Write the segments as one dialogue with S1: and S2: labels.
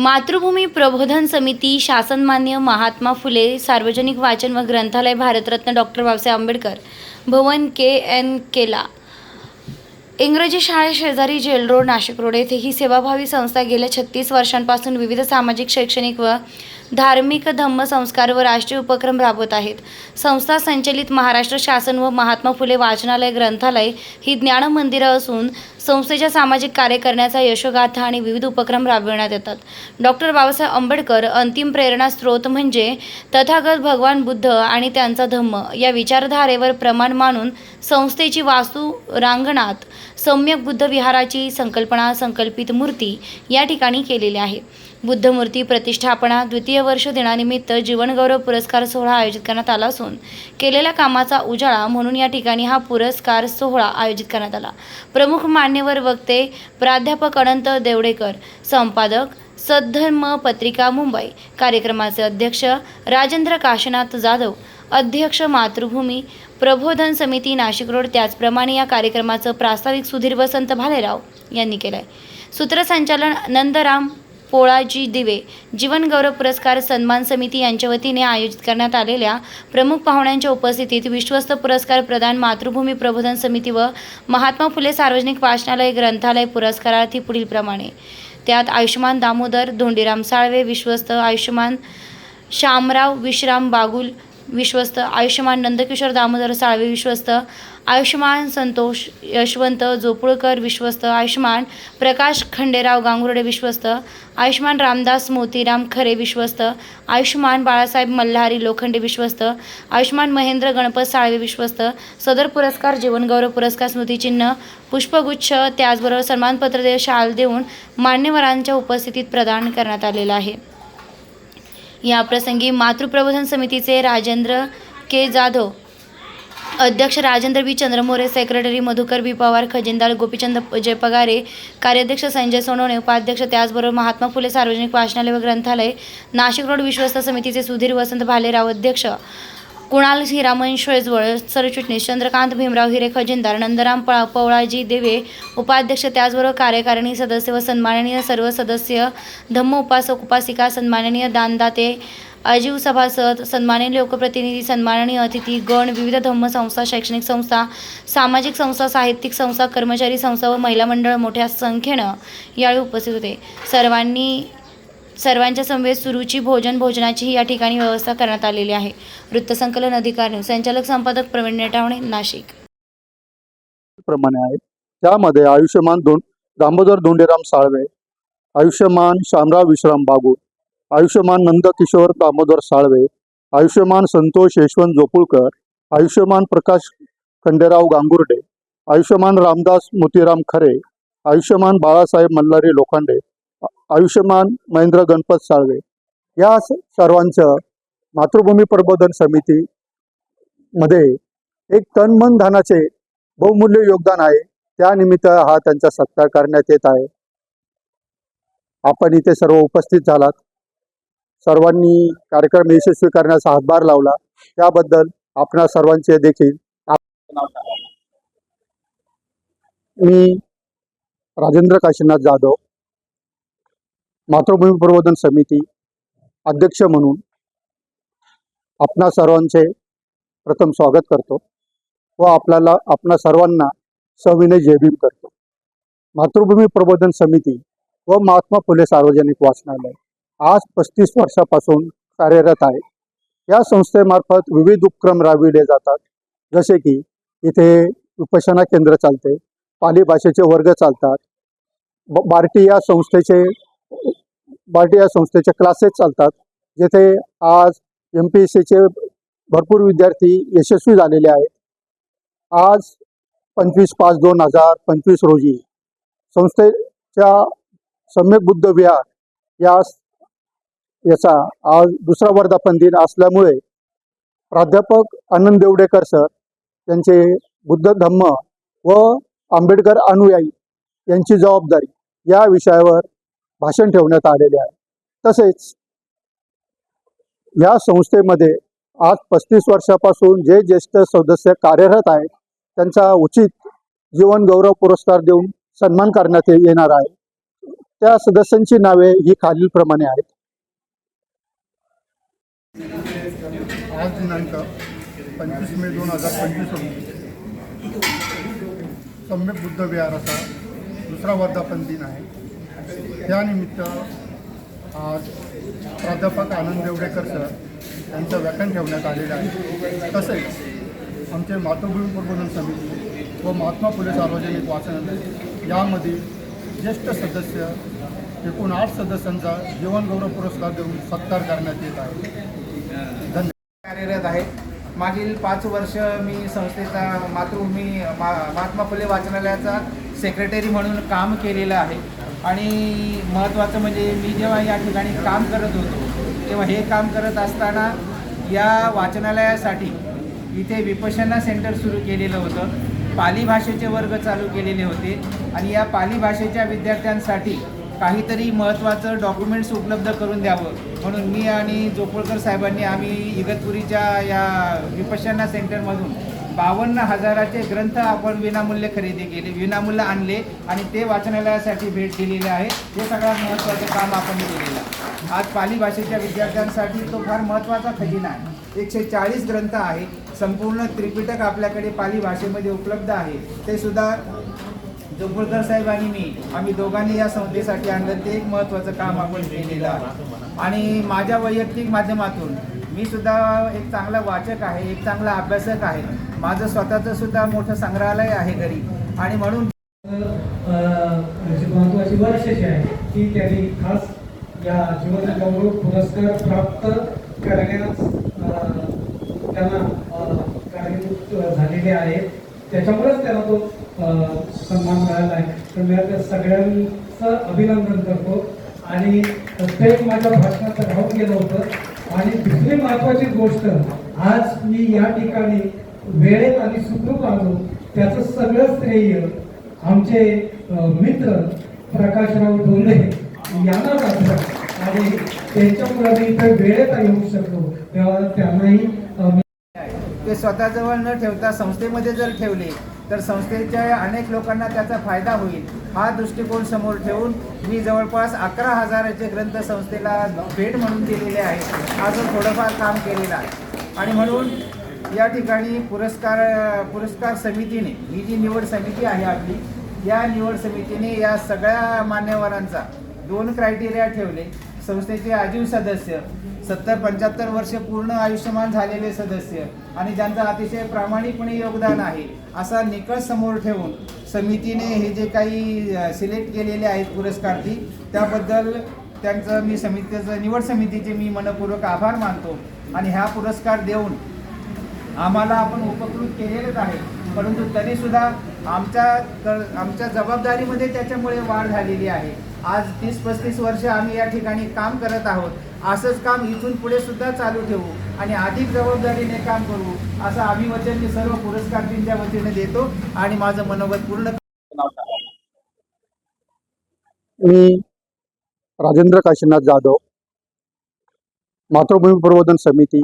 S1: मातृभूमी प्रबोधन समिती शासनमान्य महात्मा फुले सार्वजनिक वाचन व ग्रंथालय भारतरत्न डॉक्टर बाबासाहेब आंबेडकर भवन के एन केला. इंग्रजी शाळे शेजारी जेल रोड नाशिक रोड येथे ही सेवाभावी संस्था गेल्या छत्तीस वर्षांपासून विविध सामाजिक शैक्षणिक व धार्मिक धम्म संस्कार व राष्ट्रीय उपक्रम राबवत आहेत. संस्था संचलित महाराष्ट्र शासन व महात्मा फुले वाचनालय ग्रंथालय ही ज्ञान मंदिरं असून संस्थेच्या सामाजिक कार्य करण्याचा यशोगाथा आणि विविध उपक्रम राबविण्यात येतात. डॉक्टर बाबासाहेब आंबेडकर अंतिम प्रेरणा स्रोत म्हणजे तथागत भगवान बुद्ध आणि त्यांचा धम्म या विचारधारेवर प्रमाण मानून संस्थेची वास्तू रांगणात सम्यक बुद्ध विहाराची संकल्पना संकल्पित मूर्ती या ठिकाणी केलेली आहे. बुद्धमूर्ती प्रतिष्ठापना द्वितीय वर्ष दिनानिमित्त जीवनगौरव पुरस्कार सोहळा आयोजित करण्यात आला असून केलेल्या कामाचा उजाळा म्हणून या ठिकाणी हा पुरस्कार सोहळा आयोजित करण्यात आला. प्रमुख मान्यवर वक्ते प्राध्यापक अनंत देवडेकर संपादक सद्धर्म पत्रिका मुंबई कार्यक्रमाचे अध्यक्ष राजेंद्र काशीनाथ जाधव अध्यक्ष मातृभूमी प्रबोधन समिती नाशिक रोड त्याचप्रमाणे या कार्यक्रमाचं प्रास्ताविक सुधीर वसंत भालेराव यांनी केलं आहे सूत्रसंचालन नंदराम पोळाजी दिवे जीवनगौरव पुरस्कार सन्मान समिती यांच्या वतीने आयोजित करण्यात आलेल्या प्रमुख पाहुण्यांच्या उपस्थितीत विश्वस्त पुरस्कार प्रदान मातृभूमी प्रबोधन समिती व महात्मा फुले सार्वजनिक वाचनालय ग्रंथालय पुरस्कारार्थी पुढीलप्रमाणे त्यात आयुष्यमान दामोदर धोंडीराम साळवे विश्वस्त आयुष्यमान श्यामराव विश्राम बागुल विश्वस्त आयुष्यमान नंदकिशोर दामोदर साळवे विश्वस्त आयुष्मान संतोष यशवंत जोपुळकर विश्वस्त आयुष्मान प्रकाश खंडेराव गांगुर्डे विश्वस्त आयुष्मान रामदास मोतीराम खरे विश्वस्त आयुष्मान बाळासाहेब मल्हारी लोखंडे विश्वस्त आयुष्मान महेंद्र गणपत साळवे विश्वस्त सदर पुरस्कार जीवनगौरव पुरस्कार स्मृतिचिन्ह पुष्पगुच्छ त्याचबरोबर सन्मानपत्र दे शाल देऊन मान्यवरांच्या उपस्थितीत प्रदान करण्यात आलेला आहे. या प्रसंगी मातृप्रबोधन समितीचे राजेंद्र के जाधव अध्यक्ष Rajendra B Chandramore secretary Madhukar B Pawar खजिनदार Gopichand Jaypagare कार्याध्यक्ष संजय सोनवणे उपाध्यक्ष त्याचबरोबर महात्मा फुले सार्वजनिक वाचनालय व ग्रंथालय नाशिक रोड विश्वस्त समितीचे सुधीर वसंत भालेराव अध्यक्ष कुणाल हिरामन शेजवळ सरचिटणीस चंद्रकांत भीमराव हिरे खजिनदार नंदराम पळा पवळाजी देवे उपाध्यक्ष त्याचबरोबर कार्यकारिणी सदस्य व सन्माननीय सर्व सदस्य धम्म उपासक उपासिका सन्माननीय दानदाते अजीव सभासद सन्माननीय लोकप्रतिनिधी सन्माननीय अतिथी गण विविध धम्म संस्था शैक्षणिक संस्था सामाजिक संस्था साहित्यिक संस्था कर्मचारी संस्था व महिला मंडळ मोठ्या संख्येनं यावेळी उपस्थित होते. सर्वांनी सर्वांच्या समवेत सुरुची भोजन भोजनाचीही या ठिकाणी व्यवस्था करण्यात आलेली आहे. वृत्तसंकलन अधिकारी संचालक संपादक प्रवीण नेटावणे नाशिक.
S2: प्रमाणे आहेत त्यामध्ये आयुष्यमान दोन दामोदर धोंडेराम साळवे आयुष्यमान शामराव विश्राम बागुल आयुष्यमान नंदकिशोर दामोदर साळवे आयुष्यमान संतोष यशवंत जोपुळकर आयुष्यमान प्रकाश खंडेराव गांगुर्डे आयुष्यमान रामदास मोतीराम खरे आयुष्यमान बाळासाहेब मल्हारी लोखंडे आयुष्यमान महेंद्र गणपत साळवे. या सर्वांचं मातृभूमी प्रबोधन समिती मध्ये एक तन मन धनाचे बहुमूल्य योगदान आहे. त्यानिमित्त हा त्यांचा सत्कार करण्यात येत आहे. आपण इथे सर्व उपस्थित झालात. सर्वांनी कार्यक्रम यशस्वी करण्याचा हातभार लावला. त्याबद्दल आपणा सर्वांचे देखील मी राजेंद्र काशीनाथ जाधव मातृभूमी प्रबोधन समिती अध्यक्ष म्हणून आपणा सर्वांचे प्रथम स्वागत करतो व आपल्याला आपणा सर्वांना सविनय जयभीम करतो. मातृभूमी प्रबोधन समिती व महात्मा फुले सार्वजनिक वाचनालय आज पस्तीस वर्षापासून कार्यरत आहे. या संस्थेमार्फत विविध उपक्रम राबविले जातात. जसे की इथे उपासना केंद्र चालते पाली भाषेचे वर्ग चालतात बार्टी या संस्थेचे बार्टी या संस्थेचे क्लासेस चालतात. जेथे आज एम पी एस सीचे भरपूर विद्यार्थी यशस्वी झालेले आहेत. आज पंचवीस पाच दोन हजार पंचवीस रोजी संस्थेच्या सम्यक बुद्ध विहार या याचा आज दुसरा वर्धापन दिन असल्यामुळे प्राध्यापक आनंद देवडेकर सर त्यांचे बुद्ध धम्म व आंबेडकर अनुयायी यांची जबाबदारी या विषयावर भाषण ठेवण्यात आलेले आहे. तसेच या संस्थेमध्ये आज पस्तीस वर्षापासून जे ज्येष्ठ सदस्य कार्यरत आहेत त्यांचा उचित जीवन गौरव पुरस्कार देऊन सन्मान करण्यात येणार आहे. त्या सदस्यांची नावे ही खालीलप्रमाणे आहेत.
S3: आज दिनांक पंचवीस मे दोन हजार पंचवीस रोजी. सम्यक बुद्ध विहाराचा दुसरा वर्धापन दिन आहे. त्यानिमित्त आज प्राध्यापक आनंद देवडेकर सर यांचं व्याख्यान ठेवण्यात आलेलं आहे. तसेच आमचे मातृभूमी प्रबोधन समिती व महात्मा फुले सार्वजनिक वाचनालय यामध्ये ज्येष्ठ सदस्य एकूण आठ सदस्यांचा जीवनगौरव पुरस्कार देऊन सत्कार करण्यात येत आहे. धन्यवाद.
S4: कार्यरत आहे. मागील पाच वर्ष मी संस्थेचा मातृभूमी मा महात्मा फुले वाचनालयाचा सेक्रेटरी म्हणून काम केलेलं आहे. आणि महत्त्वाचं म्हणजे मी जेव्हा या ठिकाणी काम करत होतो तेव्हा हे काम करत असताना या वाचनालयासाठी इथे विपशना सेंटर सुरू केलेलं होतं. पाली भाषेचे वर्ग चालू केलेले होते. आणि या पाली भाषेच्या विद्यार्थ्यांसाठी काहीतरी महत्त्वाचं डॉक्युमेंट्स उपलब्ध करून द्यावं. म्हणून मी आणि जोपळकर साहेबांनी आम्ही इगतपुरीच्या या विपशना सेंटरमधून बावन्न हजाराचे ग्रंथ आपण विनामूल्य खरेदी केले विनामूल्य आणले आणि ते वाचनालयासाठी भेट दिलेले आहे. हे सगळ्यात महत्त्वाचं काम आपण केलेलं आहे. आज पाली भाषेच्या विद्यार्थ्यांसाठी तो फार महत्त्वाचा खजिना आहे. एकशे चाळीस ग्रंथ आहे संपूर्ण त्रिपिटक आपल्याकडे पाली भाषेमध्ये उपलब्ध आहे. ते सुद्धा जोगुळकर साहेब आणि मी आम्ही दोघांनी या संस्थेसाठी आणलं. ते एक महत्त्वाचं काम आपण केलेलं आहे. आणि माझ्या वैयक्तिक माध्यमातून मी सुद्धा एक चांगला वाचक आहे एक चांगला अभ्यासक आहे. माझं स्वतःचं सुद्धा मोठं संग्रहालय आहे घरी. आणि म्हणून
S5: म्हणजे महत्वाची वैशिष्ट्य आहे की त्यांनी खास या जीवन गौरव पुरस्कार प्राप्त करण्यास त्यांना कारणीभूत झालेले आहेत त्याच्यामुळेच त्यांना तो सन्मान मिळाला आहे. तर मी आता सगळ्यांचं अभिनंदन करतो. आणि प्रत्येक माझ्या भाषणात राहून गेलं होतं. आणि दुसरी महत्वाची गोष्ट आज मी या ठिकाणी वेळेत आणि सुखरूप आलो. त्याचं सगळं श्रेय आमचे मित्र प्रकाशराव डोले यांना जातं आणि त्यांच्यामुळे मी इथे वेळेत येऊ शकतो तेव्हा त्यांनाही
S4: ते स्वतःजवळ न ठेवता संस्थेमध्ये जर ठेवले तर संस्थेच्या अनेक लोकांना त्याचा फायदा होईल. हा दृष्टिकोन समोर ठेवून मी जवळपास अकरा हजाराचे ग्रंथ संस्थेला भेट म्हणून दिलेले आहेत. अजून थोडंफार काम केलेलं आहे. आणि म्हणून या ठिकाणी पुरस्कार पुरस्कार समितीने ही जी निवड समिती आहे आपली या निवड समितीने या सगळ्या मान्यवरांचा दोन क्रायटेरिया ठेवले. संस्थेचे आजीव सदस्य सत्तर पंच्याहत्तर वर्ष पूर्ण आयुष्यमान झालेले सदस्य आणि ज्यांचं अतिशय प्रामाणिकपणे योगदान आहे असा निकष समोर ठेवून समितीने हे जे काही सिलेक्ट केलेले आहेत पुरस्कार्थी त्याबद्दल त्यांचं मी समितीचं निवड समितीचे मी मनपूर्वक आभार मानतो आणि हा पुरस्कार देऊन आम्हाला आपण उपकृत केलेलंच आहे. परंतु तरीसुद्धा आमच्या तर आमच्या जबाबदारीमध्ये त्याच्यामुळे वाढ झालेली आहे. आज तीस पस्तीस वर्ष आम्ही या ठिकाणी काम करत आहोत. असंच काम इथून पुढे सुद्धा चालू ठेवू आणि अधिक जबाबदारीने काम करू असं अभिवचन मी सर्व पुरस्कारांच्या वतीने देतो आणि माझं मनोगत पूर्ण
S2: मी राजेंद्र काशीनाथ जाधव मातृभूमी प्रबोधन समिती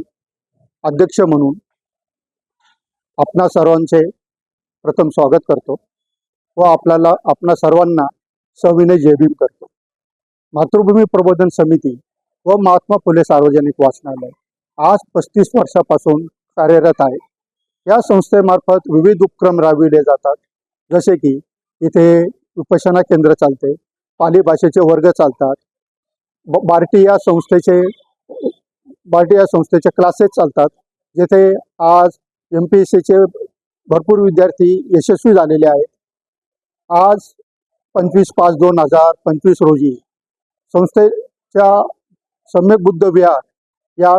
S2: अध्यक्ष म्हणून आपणा सर्वांचे प्रथम स्वागत करतो व आपल्याला आपणा सर्वांना सविनय जयभीम करतो. मातृभूमी प्रबोधन समिती व महात्मा फुले सार्वजनिक वाचनालय आज पस्तीस वर्षापासून कार्यरत आहे. या संस्थेमार्फत विविध उपक्रम राबविले जातात. जसे की इथे उपासना केंद्र चालते पाली भाषेचे वर्ग चालतात बार्टी या संस्थेचे बार्टी या संस्थेचे क्लासेस चालतात. जेथे आज एम पी एस सीचे भरपूर विद्यार्थी यशस्वी झालेले आहेत. आज पंचवीस पाच दोन हजार पंचवीस रोजी संस्थेच्या सम्यक बुद्ध विहार या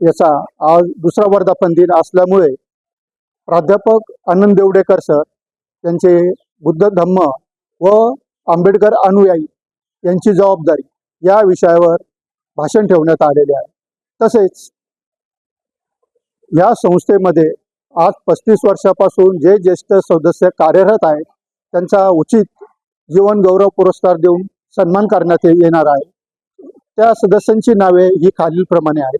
S2: याचा आज दुसरा वर्धापन दिन असल्यामुळे प्राध्यापक आनंद देवडेकर सर त्यांचे बुद्ध धम्म व आंबेडकर अनुयायी यांची जबाबदारी या विषयावर भाषण ठेवण्यात आलेले आहे. तसेच या संस्थेमध्ये आज पस्तीस वर्षापासून जे ज्येष्ठ सदस्य कार्यरत आहेत त्यांचा उचित जीवन गौरव पुरस्कार देऊन सन्मान करण्यात येणार आहे. त्या सदस्यांची नावे ही खालीलप्रमाणे आहेत.